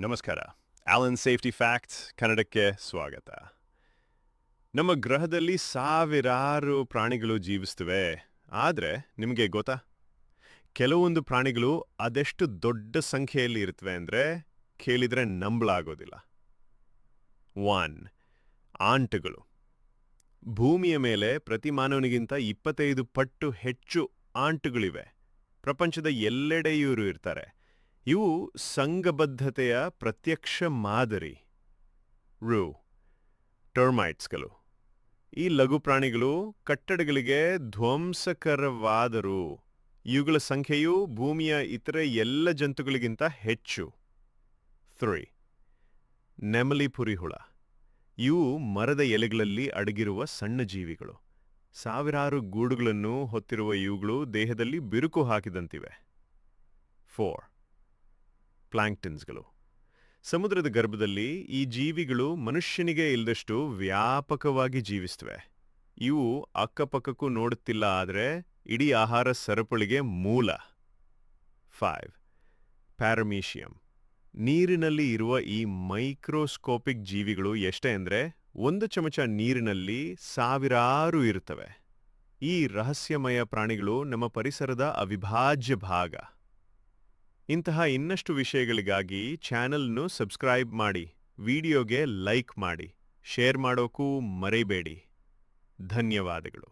ನಮಸ್ಕಾರ. Alan safety facts ಕನ್ನಡಕ್ಕೆ ಸ್ವಾಗತ. ನಮ್ಮ ಗ್ರಹದಲ್ಲಿ ಸಾವಿರಾರು ಪ್ರಾಣಿಗಳು ಜೀವಿಸ್ತವೆ. ಆದರೆ ನಿಮಗೆ ಗೊತ್ತಾ? ಕೆಲವೊಂದು ಪ್ರಾಣಿಗಳು ಅದೆಷ್ಟು ದೊಡ್ಡ ಸಂಖ್ಯೆಯಲ್ಲಿ ಇರುತ್ತವೆ ಅಂದರೆ ಕೇಳಿದರೆ ನಂಬಲಾಗೋದಿಲ್ಲ. ಒನ್, ಆಂಟುಗಳು. ಭೂಮಿಯ ಮೇಲೆ ಪ್ರತಿ ಮಾನವನಿಗಿಂತ ಇಪ್ಪತ್ತೈದು ಪಟ್ಟು ಹೆಚ್ಚು ಆಂಟುಗಳಿವೆ. ಪ್ರಪಂಚದ ಎಲ್ಲೆಡೆಯೂ ಇರ್ತಾರೆ ಇವು ಸಂಘಬದ್ಧತೆಯ ಪ್ರತ್ಯಕ್ಷ ಮಾದರಿ. ರು. ಟರ್ಮೈಟ್ಸ್ಗಳು. ಈ ಲಘು ಪ್ರಾಣಿಗಳು ಕಟ್ಟಡಗಳಿಗೆ ಧ್ವಂಸಕರವಾದರೂ. ಇವುಗಳ ಸಂಖ್ಯೆಯು ಭೂಮಿಯ ಇತರೆ ಎಲ್ಲ ಜಂತುಗಳಿಗಿಂತ ಹೆಚ್ಚು. ತ್ರೀ. ನೆಮಲಿ ಪುರಿಹುಳ. ಇವು ಮರದ ಎಲೆಗಳಲ್ಲಿ ಅಡಗಿರುವ ಸಣ್ಣ ಜೀವಿಗಳು. ಸಾವಿರಾರು ಗೂಡುಗಳನ್ನು ಹೊತ್ತಿರುವ ಇವುಗಳು ದೇಹದಲ್ಲಿ ಬಿರುಕು ಹಾಕಿದಂತಿವೆ. ಫೋರ್. ಪ್ಲಾಂಕ್ಟನ್ಸ್ಗಳು. ಸಮುದ್ರದ ಗರ್ಭದಲ್ಲಿ ಈ ಜೀವಿಗಳು ಮನುಷ್ಯನಿಗೆ ಇಲ್ಲದಷ್ಟು ವ್ಯಾಪಕವಾಗಿ ಜೀವಿಸ್ತವೆ. ಇವು ಅಕ್ಕಪಕ್ಕಕ್ಕೂ ನೋಡುತ್ತಿಲ್ಲ ಆದರೆ ಇಡೀ ಆಹಾರ ಸರಪಳಿಗೆ ಮೂಲ. ಫೈವ್. ಪ್ಯಾರಮೀಷಿಯಂ. ನೀರಿನಲ್ಲಿ ಇರುವ ಈ ಮೈಕ್ರೋಸ್ಕೋಪಿಕ್ ಜೀವಿಗಳು ಎಷ್ಟೇ ಅಂದರೆ ಒಂದು ಚಮಚ ನೀರಿನಲ್ಲಿ ಸಾವಿರಾರು ಇರುತ್ತವೆ. ಈ ರಹಸ್ಯಮಯ ಪ್ರಾಣಿಗಳು ನಮ್ಮ ಪರಿಸರದ ಅವಿಭಾಜ್ಯ ಭಾಗ. ಇಂತಹ ಇನ್ನಷ್ಟು ವಿಷಯಗಳಿಗಾಗಿ ಚಾನೆಲ್ನು ಸಬ್ಸ್ಕ್ರೈಬ್ ಮಾಡಿ ವಿಡಿಯೋಗೆ ಲೈಕ್ ಮಾಡಿ ಶೇರ್ ಮಾಡೋಕ್ಕೂ ಮರೆಯಬೇಡಿ. ಧನ್ಯವಾದಗಳು.